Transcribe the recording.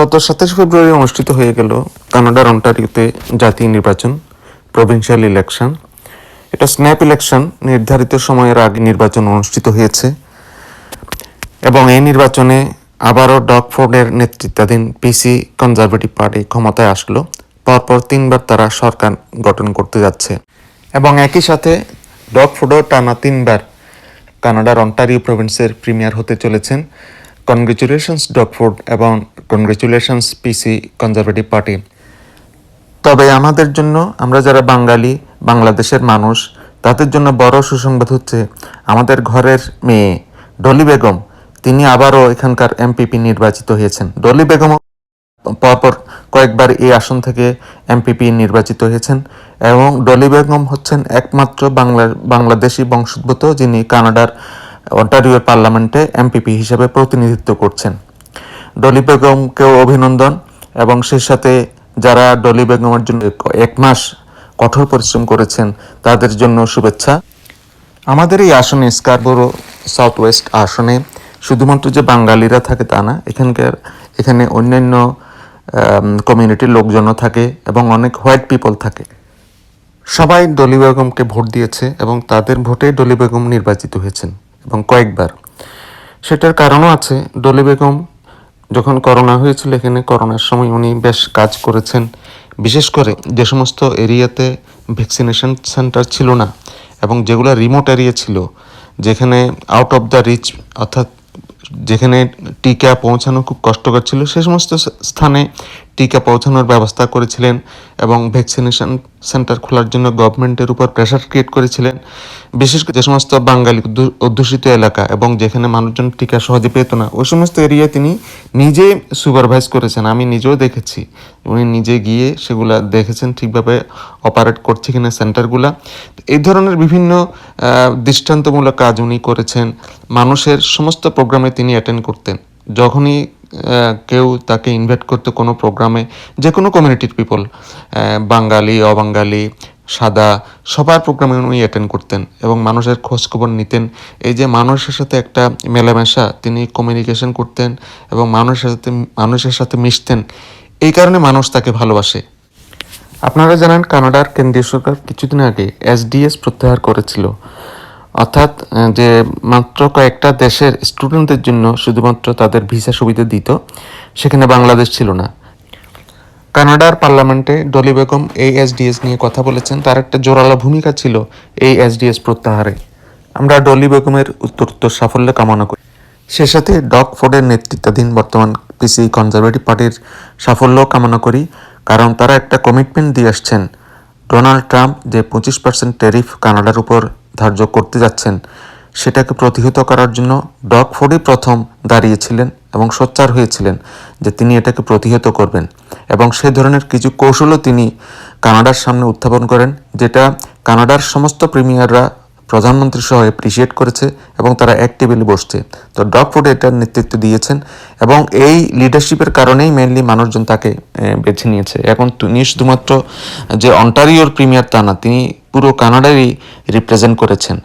গত সাতাশ ফেব্রুয়ারি অনুষ্ঠিত হয়ে গেল কানাডার অন্টারিওতে জাতীয় নির্বাচন প্রভিন্সিয়াল ইলেকশন এটা স্ন্যাপ ইলেকশন নির্ধারিত সময়ের আগে নির্বাচন অনুষ্ঠিত হয়েছে এবং এই নির্বাচনে আবারও ডগ ফোর্ডের নেতৃত্বাধীন পিসি কনজারভেটিভ পার্টি ক্ষমতায় আসলো। পরপর তিনবার তারা সরকার গঠন করতে যাচ্ছে এবং একই সাথে ডগ ফোর্ডও টানা তিনবার কানাডার অন্টারিও প্রভিন্সের প্রিমিয়ার হতে চলেছেন। কনগ্রেচুলেশনস ডগফোর্ড এবং কনগ্রেচুলেশনস পিসি কনজারভেটিভ পার্টি তবে আমাদের জন্য, আমরা যারা বাঙালি, বাংলাদেশের মানুষ, তাদের জন্য বড় সুসংবাদ হচ্ছে, আমাদের ঘরের মেয়ে ডলি বেগম, তিনি আবারও এখানকার এমপিপি নির্বাচিত হয়েছেন। ডলি বেগম পরপর কয়েকবার এই আসন থেকে এমপিপি নির্বাচিত হয়েছেন, এবং ডলি বেগম হচ্ছেন একমাত্র বাংলা, বাংলাদেশি বংশোদ্ভূত, যিনি কানাডার অন্টারিওর পার্লামেন্টে এমপিপি হিসেবে প্রতিনিধিত্ব করছেন। ডলি বেগমকেও অভিনন্দন এবং সেই সাথে যারা ডলি বেগমের জন্য এক মাস কঠোর পরিশ্রম করেছেন, তাদের জন্য শুভেচ্ছা। আমাদের এই আসনে স্কারবোরো সাউথ ওয়েস্ট আসনে শুধুমাত্র যে বাঙালিরা থাকে তা না, এখানকার, এখানে অন্যান্য কমিউনিটির লোকজনও থাকে এবং অনেক হোয়াইট পিপল থাকে। সবাই ডলি বেগমকে ভোট দিয়েছে এবং তাদের ভোটে ডলি বেগম নির্বাচিত হয়েছেন। এবং কয়েকবার। সেটার কারণও আছে। ডলি বেগম যখন করোনা হয়েছিল, এখানে করোনার সময় উনি বেশ কাজ করেছেন। বিশেষ করে যে সমস্ত এরিয়াতে ভ্যাকসিনেশন সেন্টার ছিল না এবং যেগুলো রিমোট এরিয়া ছিল, যেখানে আউট অফ দ্য রিচ অর্থাৎ যেখানে টিকা পৌঁছানো খুব কষ্টকর ছিল, সে সমস্ত স্থানে টিকা পৌঁছানোর ব্যবস্থা করেছিলেন এবং ভ্যাকসিনেশন সেন্টার খোলার জন্য গভর্নমেন্টের উপর প্রেশার ক্রিয়েট করেছিলেন। বিশেষ করে যে সমস্ত বাঙালি অধ্যুষিত এলাকা এবং যেখানে মানুষজন টিকা সহজে পেত না, ওই সমস্ত এরিয়া তিনি নিজে সুপারভাইজ করেছেন, আমি নিজেও দেখেছি। উনি নিজে গিয়ে সেগুলা দেখেছেন, ঠিকভাবে অপারেট করছে কিনা সেন্টারগুলা। এই ধরনের বিভিন্ন দৃষ্টান্তমূলক কাজ উনি করেছেন। মানুষের সমস্ত প্রোগ্রামে তিনি অ্যাটেন্ড করতেন। যখনই কেউ তাকে ইনভাইট করতে কোনো প্রোগ্রামে যে কোনো কমিউনিটির পিপল বাঙালি, অবাঙালি, সাদা, সবার প্রোগ্রামে উনি অ্যাটেন্ড করতেন এবং মানুষের খোঁজখবর নিতেন। এই যে মানুষের সাথে একটা মেলামেশা, তিনি কমিউনিকেশন করতেন এবং মানুষের সাথে মানুষের সাথে মিশতেন, এই কারণে মানুষ তাকে ভালোবাসে। আপনারা জানেন কানাডার কেন্দ্রীয় সরকার কিছুদিন আগে এসডিএস প্রত্যাহার করেছিল। অর্থাৎ যে মাত্র কয়েকটা দেশের স্টুডেন্টদের জন্য শুধুমাত্র তাদের ভিসা সুবিধা দিত, সেখানে বাংলাদেশ ছিল না। কানাডার পার্লামেন্টে ডলি বেগম এই এসডিএস নিয়ে কথা বলেছেন, তার একটা জোরালো ভূমিকা ছিল এই এসডিএস প্রত্যাহারে। আমরা ডলি বেগমের উত্তরোত্তর সাফল্য কামনা করি। সে সাথে ডক ফোর্ডের নেতৃত্বাধীন বর্তমান পিসি কনজারভেটিভ পার্টির সাফল্য কামনা করি, কারণ তারা একটা কমিটমেন্ট দিয়ে আসছেন। ডোনাল্ড ট্রাম্প যে পঁচিশ পার্সেন্ট ট্যারিফ কানাডার উপর ধার্য করতে যাচ্ছেন, সেটাকে প্রতিহত করার জন্য ডগ ফোর্ডই প্রথম দাঁড়িয়েছিলেন এবং সোচ্চার হয়েছিলেন যে তিনি এটাকে প্রতিহত করবেন এবং সে ধরনের কিছু কৌশলও তিনি কানাডার সামনে উত্থাপন করেন, যেটা কানাডার সমস্ত প্রিমিয়াররা প্রধানমন্ত্রী সহ অ্যাপ্রিসিয়েট করেছে এবং তারা এক টেবিলে বসছে। তো ডগ ফুড এটার নেতৃত্ব দিয়েছেন এবং এই লিডারশিপের কারণেই মেনলি মানুষজন তাকে বেছে নিয়েছে। এখন তিনি শুধুমাত্র যে অন্টারিওর প্রিমিয়ার তা না, তিনি পুরো কানাডারই রিপ্রেজেন্ট করেছেন।